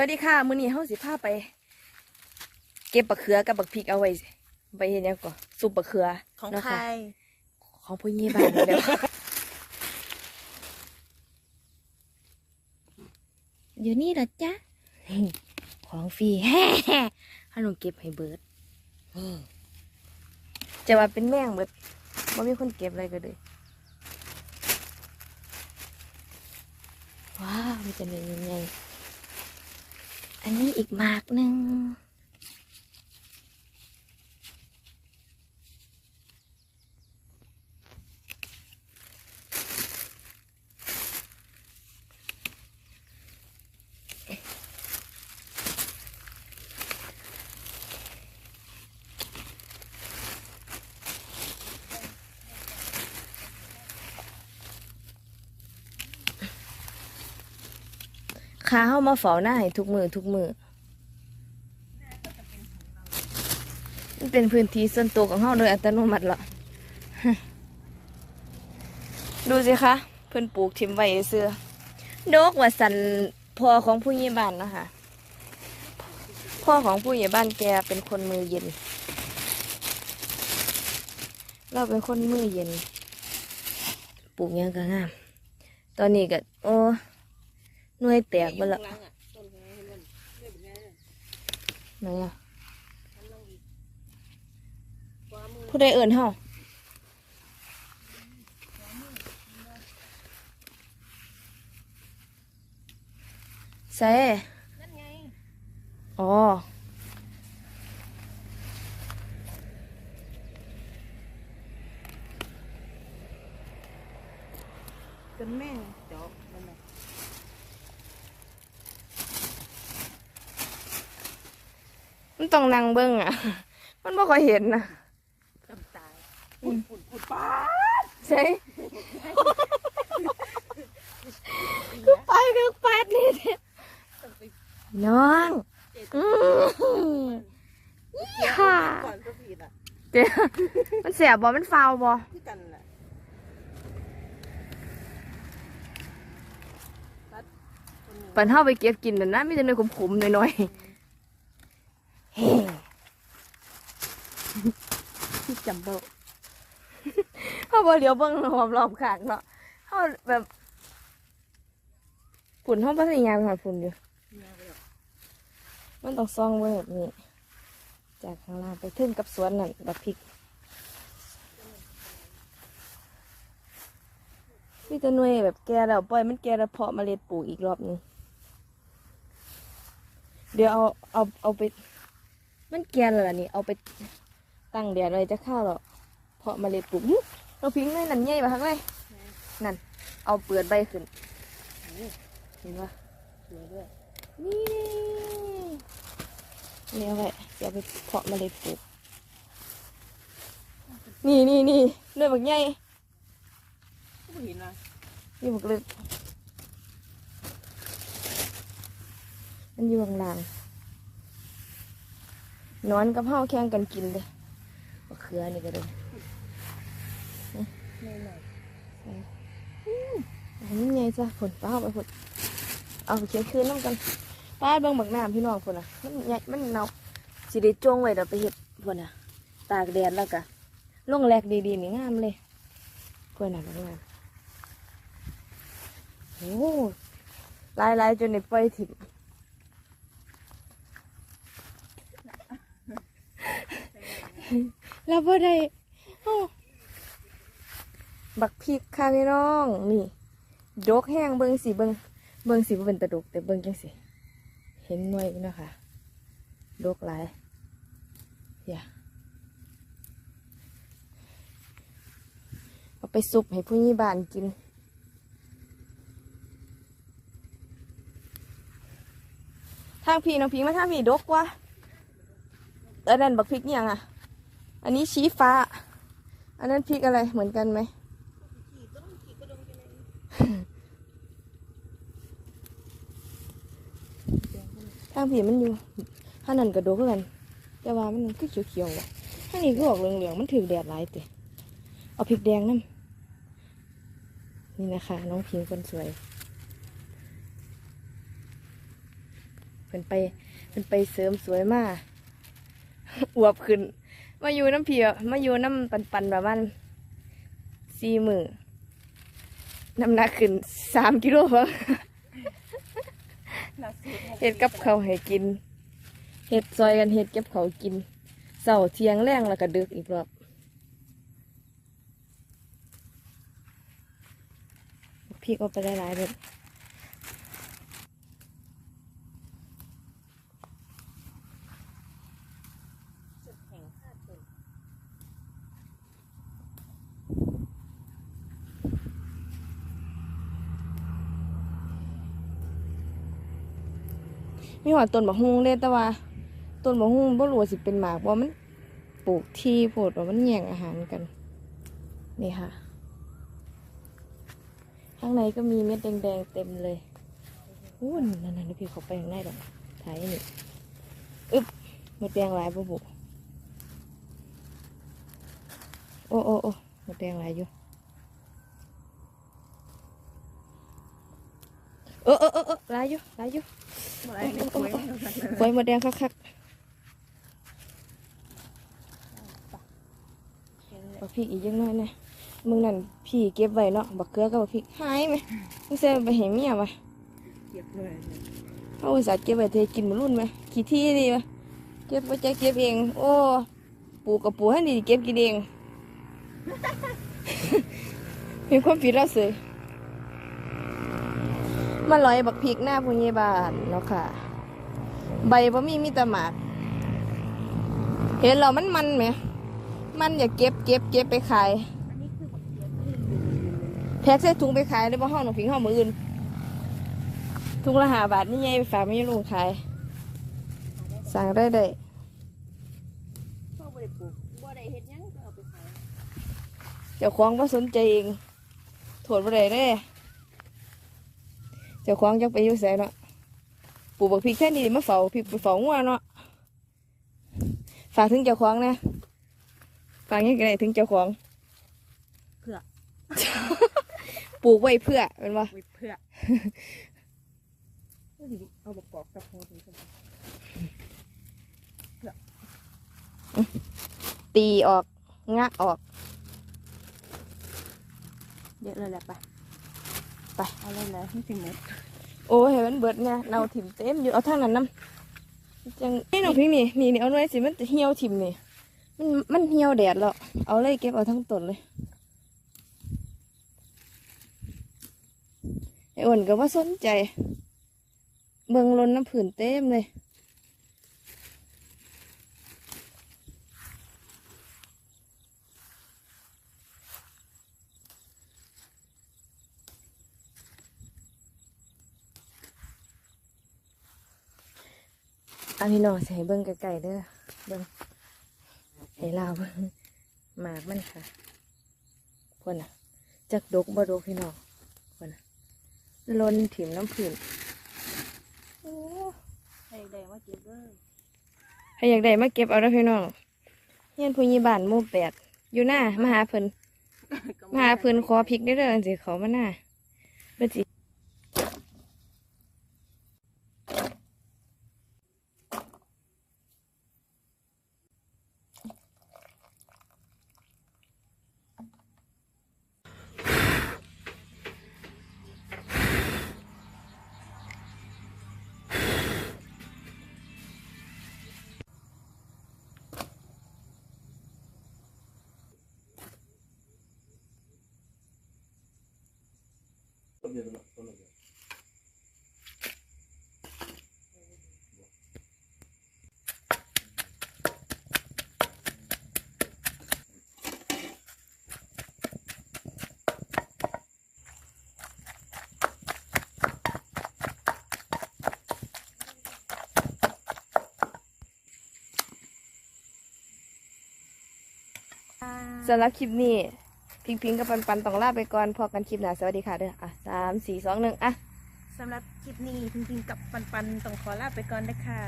วัสดีค่ะ มื้อนี้เฮาสิพาไป เก็บบักเขือกับบักพริกเอาไว้ไปเฮ็ดหยังก่อนซุปบักเขือของเนาะใคระของผู้ใหญ่บ้านแล้วอยู่นี่เหรอจ๊ะ ของฟรีแฮ่ฮันลงเก็บให้เบิดนี่จะว่าเป็นแม่งเบิดบ่มีคนเก็บอะไรก็เลยว้าวมันจะเป็นยังไง อันนี้อีกมากหนึ่ง ขาเข้ามาเฝ้าหน้าให้ทุกมือทุกมือมันเป็นพื้นที่ส่วนตัวของเฮาโดยอัตโนมัติเหรอดูสิคะเพิ่นปลูกทิมไว้เสื้อดกว่าสันพ่อของผู้ใหญ่บ้านนะคะพ่อของผู้ใหญ่บ้านแกเป็นคนมือเย็น เราเป็นคนมือเย็น ปลูกหยังก็งาม ตอนนี้ก็โอ้ หน่วยแตกไปละไหนอะผู้ใดเอิ่นเฮาใส่นั่นไงอ๋อเป็นแม่งเดี๋ยวนั่นแหละ มันต้องนั่งเบิ้งอะ มันไม่ค่อยเห็นนะจำตายปุ่นปุ่นปุ่นป้าใช่คือไปคือแปดนี่เด้ต้องไปน้องเจ็ดอืมค่ะก่อนก็ผิดอะเดี๋ยวมันเสียบอมันฟาวบอที่กันแหละตัดคนหนึ่งปันเท่าไปเก็บกินแต่นะไม่จะเนยขมๆหน่อยๆเฮ้ จัมโบ้เพราะว่าเดี๋ยวเบิ้งรอบรอบขางเนาะเขาแบบฝุ่นห้องพัทยาเป็นหอดฝุ่นอยู่ มันต้องซองไว้แบบนี้ จากข้างล่างไปถึงกับสวนนั่นบักพริกพี่จะนวยแบบแกแล้วปล่อยมันแกแล้วเพาะเมล็ดปลูกอีกรอบหนึงเดี๋ยวเอาเอาเอาไป มันแก่แล้วล่ะนี่ เอาไปตั้งแดดไว้จะเข้าวหรอกเพาะเมล็ดปลูกหึเราพิงเลยนั่นใหญ่ปะครับเลยนั่น เอาเปลือกใบขึ้น เห็นปะสวยด้วย นี่นี่เอาไว้เดี๋ยวไปเพาะเมล็ดปลูก นี่นี่นี่เนื้อบักใหญ่ผู้เห็นนะนี่บักเล็กมันอยู่ข้างล่าง นอนกับเฮาแข่งกันกินเลยบักเขือนี่ก็ได้ไม่หน่อยอันนี้ไงจ้ะผลป้าเอาไปผลเอาไปเช็ดคืนน้ำกันป้าเบิ่งบักน้ำพี่น้องผลอะมันใหญ่มันเนาสิได้จงไว้เดี๋ยวไปเห็ดผลอะ ตากแดดแล้วก็ลงแรกดีๆนี่งามเลยเพื่อนน่ะบักน้ำโอ้ลายลายๆจนในปล่อยถิ่ม แล้วพอได้บักพริกค่ะพี่น้อง นี่ดกแห้งเบิงสีเบิงเบิงสีบ่เป็นตะดกแต่เบิงจังสิเห็นหน่วยอยู่เนาะคะดกหลายอย่าเอาไปซุปให้ผู้ยี่บ้านกินทางพี่น้องพิงมาทางพี่ดกว่าแต่นั่นบักพริกเนี่ยงอะ อันนี้ชี้ฟ้า อันนั้นพริกอะไรเหมือนกันไหมขี่ต้องขี่ก็ดงกันเลยทางผีมันอยู่ข้านั้นกระโดดคือกัน แต่ว่ามันคือเขียวๆว่ะข้างนี้ก็ออกเหลืองๆมันถือแดดหลายเตะเอาพริกแดงน้ำนี่นะคะ น้องพิงคนสวยเพิ่นไปเพิ่นไปเสริมสวยมากอวบขึ้น มาอยู่น้ำเพียมาอยู่น้ำปันปันๆประมาณสี่มือน้ำหนักขึ้นสามกิโลเพิ่งล่าสุดเฮ็ดกับเขาวให้กินเฮ็ดซอยกันเฮ็ดเก็บเขาวกินเสาเที่ยงแรงแล้วก็ดึกอีกรอบพี่ก็ไปได้หลายเลย จุดแข็งห้าต้น มีหอดต้นบักฮุงเด้แต่ว่าต้นบักฮุงบ่รู้ว่าสิเป็นหมากว่ามันปลูกที่โพดว่ามันแย่งอาหารกัน นี่ค่ะ ข้างในก็มีเม็ดแดงๆเต็มเลยอู้นนั่นๆเดี๋ยวพี่เขาไปข้างในดอกถ่ายนี่อึ๊บเม็ดแดงหลายบ่บุโอ้โอ้โอ้เม็ดแดงหลายอยู่ เออเออเออเออลายอยู่ลายอยู่ไหร่ไม่คุยกันเลยไว้หมดแดงคักๆบักพริกอีกยังน้อยนะมึงนั่นพี่เก็บไว้เนาะบักเกลือกับบักพริกหายไหมมึงเสียไปเห็นเมียวะเก็บเลยเอาอุตส่าห์เก็บไว้เทกินมารุ่นไหมขี้ที่ดีวะเก็บไว้จะเก็บเอง โอ้ปลูกกับปูให้ดีเก็บกินเองมีความผิดแล้วเสย มาลอยบักพริกหน้าพุญญบาลเนาะค่ะ ใบบ่มีมีแต่หมาก เห็นเรามันมันไหม มันอย่าเก็บเก็บเก็บไปขายอันนี้คือบักเขียบนี่แพ็กใส่ถุงไปขายได้บ่ห้องหนองผิงห้องมืออื่นถุงละหาบาทนี่ไงไปฝากไม่ลุงขาย สั่งได้ได้พ่อบ่ได้ปลูกบ่ได้เฮ็ดเจ้าของว่าสนใจเองโถดบ่ได้เด้ เจ้าของจักไปอยู่ไสเนาะปลูกบักพริกแค่นี้มาเฝ้าพริกไปเฝ้างัวเนาะฝากถึงเจ้าของนะฝากยังไงถึงเจ้าของ เพื่อ ปลูกไว้เพื่อเป็นว่าไว้เพื่อเอาบักปอกกับโพดนี่ก็ได้ตีออกงะออก เยอะเลยแหละไป ไปเอาเลยแหละที่สิหมดโอ้ยให้มันเบิดไงเนาถิ่มเต็มอยู่เอาทางนั้นน้ำจังนี่น้องพิงนี่นี่นี่เอาหน่อยสิมันจะเหี่ยวถิ่มนี่มันมันเหี่ยวแดดแล้วเอาเลยเก็บเอาทั้งต้นเลยไอ้อ้วนก็ว่าสนใจ เบิ่งลนน้ำผื่นเต็มเลย อันนี้น้องใส่เบิ่งไกลๆเด้อเบิ่งให้ลาวเบิ่งหมากมันค่ะพวกน่ะจักดกบ่ดกพี่น้องพวกน่ะลนถิ่มน้ำผื่นโอ้ให้ได้มาเก็บเด้อใครอยากได้มาเก็บเอาแล้วพี่น้องเฮียนผู้ยีบ้านหมู่แปดอยู่หน้ามาหาเพิ่นมาหาเพิ่นขอพริกได้เด้อสิเขามาหน้า สำหรับคลิปนี้ พิงพิงกับปันปันต้องลาไปก่อนพอกันคลิปหน้าสวัสดีค่ะเด้ออะสามสี่สองหนึ่งอะสำหรับคลิปนี้พิงๆกับปันๆต้องขอลาไปก่อนนะคะ